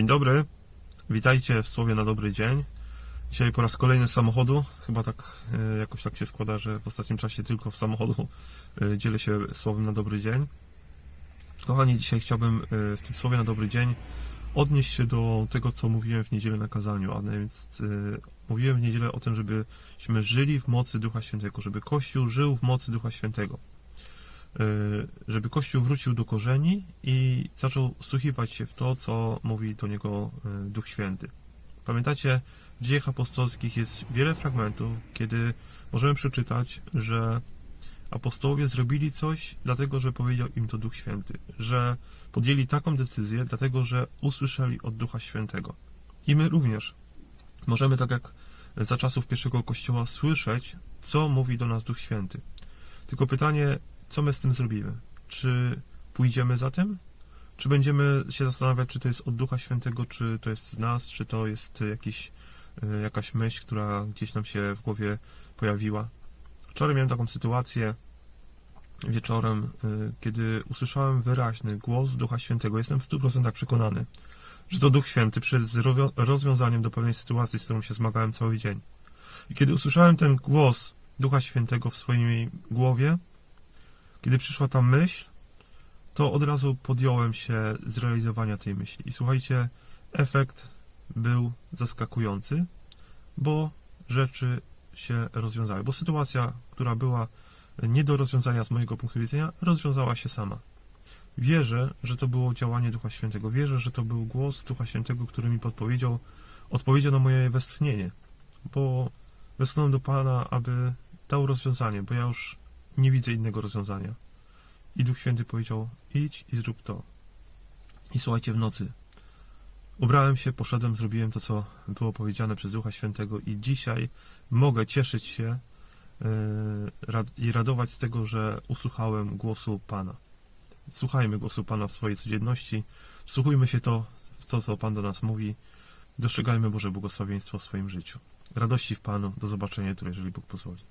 dobry, witajcie w Słowie na dobry dzień. Dzisiaj po raz kolejny z samochodu. Chyba tak e, jakoś tak się składa, że w ostatnim czasie tylko w samochodu e, dzielę się Słowem na dobry dzień. Kochani, dzisiaj chciałbym e, w tym Słowie na dobry dzień odnieść się do tego, co mówiłem w niedzielę na kazaniu, a więc mówiłem w niedzielę o tym, żebyśmy żyli w mocy Ducha Świętego, żeby Kościół żył w mocy Ducha Świętego. E, Żeby Kościół wrócił do korzeni i zaczął wsłuchiwać się w to, co mówi do niego e, Duch Święty. Pamiętacie, w dziejach apostolskich jest wiele fragmentów, kiedy możemy przeczytać, że apostołowie zrobili coś, dlatego że powiedział im to Duch Święty, że podjęli taką decyzję, dlatego że usłyszeli od Ducha Świętego. I my również możemy, tak jak za czasów pierwszego kościoła, słyszeć, co mówi do nas Duch Święty. Tylko pytanie, co my z tym zrobimy? Czy pójdziemy za tym? Czy będziemy się zastanawiać, czy to jest od Ducha Świętego, czy to jest z nas, czy to jest jakiś, e, jakaś myśl, która gdzieś nam się w głowie pojawiła? Wczoraj miałem taką sytuację wieczorem, e, kiedy usłyszałem wyraźny głos Ducha Świętego. Jestem w 100% przekonany, że to Duch Święty przed rozwiązaniem do pewnej sytuacji, z którą się zmagałem cały dzień. I kiedy usłyszałem ten głos Ducha Świętego w swojej głowie, kiedy przyszła ta myśl, to od razu podjąłem się zrealizowania tej myśli. I słuchajcie, efekt był zaskakujący, bo rzeczy się rozwiązały. Bo sytuacja, która była nie do rozwiązania z mojego punktu widzenia, rozwiązała się sama. Wierzę, że to było działanie Ducha Świętego. Wierzę, że to był głos Ducha Świętego, który mi podpowiedział, odpowiedział na moje westchnienie, bo westchnąłem do Pana, aby dał rozwiązanie, bo ja już nie widzę innego rozwiązania. I Duch Święty powiedział: idź i zrób to. I słuchajcie, w nocy ubrałem się, poszedłem, zrobiłem to, co było powiedziane przez Ducha Świętego, i dzisiaj mogę cieszyć się rad- i radować z tego, że usłuchałem głosu Pana. Słuchajmy głosu Pana w swojej codzienności, wsłuchujmy się to, w to, co Pan do nas mówi, dostrzegajmy Boże błogosławieństwo w swoim życiu. Radości w Panu, do zobaczenia jutro, jeżeli Bóg pozwoli.